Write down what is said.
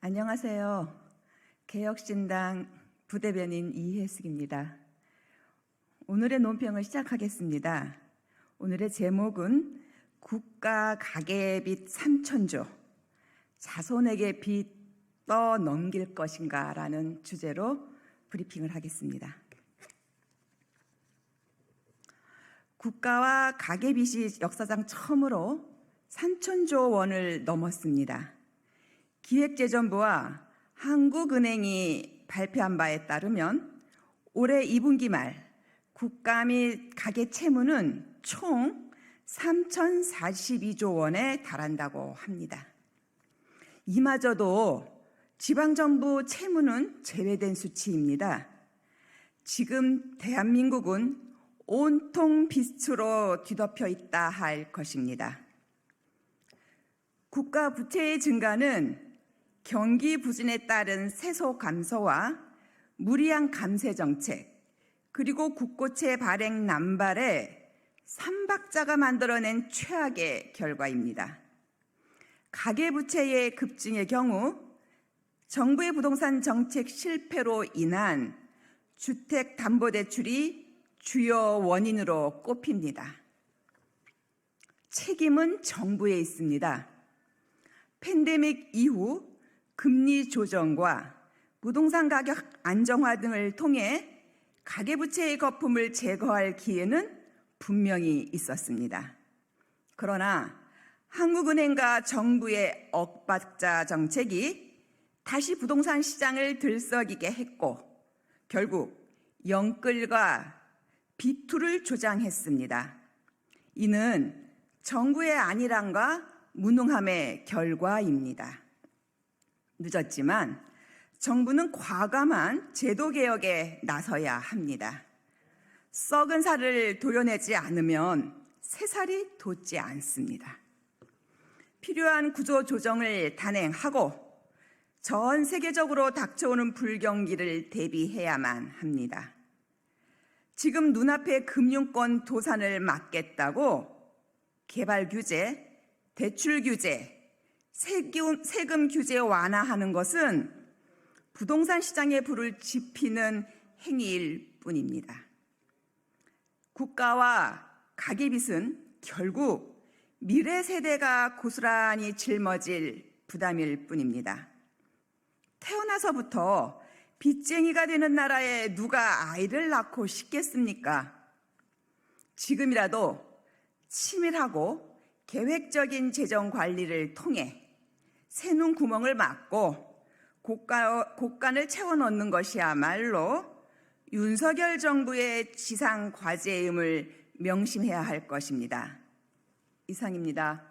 안녕하세요. 개혁신당 부대변인 이혜숙입니다. 오늘의 논평을 시작하겠습니다. 오늘의 제목은 국가 가계빚 3천조 자손에게 빚 떠 넘길 것인가 라는 주제로 브리핑을 하겠습니다. 국가와 가계빚이 역사상 처음으로 3천조 원을 넘었습니다. 기획재정부와 한국은행이 발표한 바에 따르면 올해 2분기 말 국가 및 가계 채무는 총 3,042조 원에 달한다고 합니다. 이마저도 지방정부 채무는 제외된 수치입니다. 지금 대한민국은 온통 빚으로 뒤덮여 있다 할 것입니다. 국가 부채의 증가는 경기 부진에 따른 세소 감소와 무리한 감세 정책, 그리고 국고채 발행 남발에 삼박자가 만들어낸 최악의 결과입니다. 가계부채의 급증의 경우 정부의 부동산 정책 실패로 인한 주택담보대출이 주요 원인으로 꼽힙니다. 책임은 정부에 있습니다. 팬데믹 이후 금리 조정과 부동산 가격 안정화 등을 통해 가계부채의 거품을 제거할 기회는 분명히 있었습니다. 그러나 한국은행과 정부의 억박자 정책이 다시 부동산 시장을 들썩이게 했고 결국 영끌과 비투를 조장했습니다. 이는 정부의 안일함과 무능함의 결과입니다. 늦었지만 정부는 과감한 제도 개혁에 나서야 합니다. 썩은 살을 도려내지 않으면 새살이 돋지 않습니다. 필요한 구조 조정을 단행하고 전 세계적으로 닥쳐오는 불경기를 대비해야만 합니다. 지금 눈앞에 금융권 도산을 막겠다고 개발 규제, 대출 규제, 세금, 세금 규제 완화하는 것은 부동산 시장의 불을 지피는 행위일 뿐입니다. 국가와 가계빚은 결국 미래 세대가 고스란히 짊어질 부담일 뿐입니다. 태어나서부터 빚쟁이가 되는 나라에 누가 아이를 낳고 싶겠습니까? 지금이라도 치밀하고 계획적인 재정 관리를 통해 새눈 구멍을 막고 고가, 곡간을 채워 넣는 것이야말로 윤석열 정부의 지상 과제임을 명심해야 할 것입니다. 이상입니다.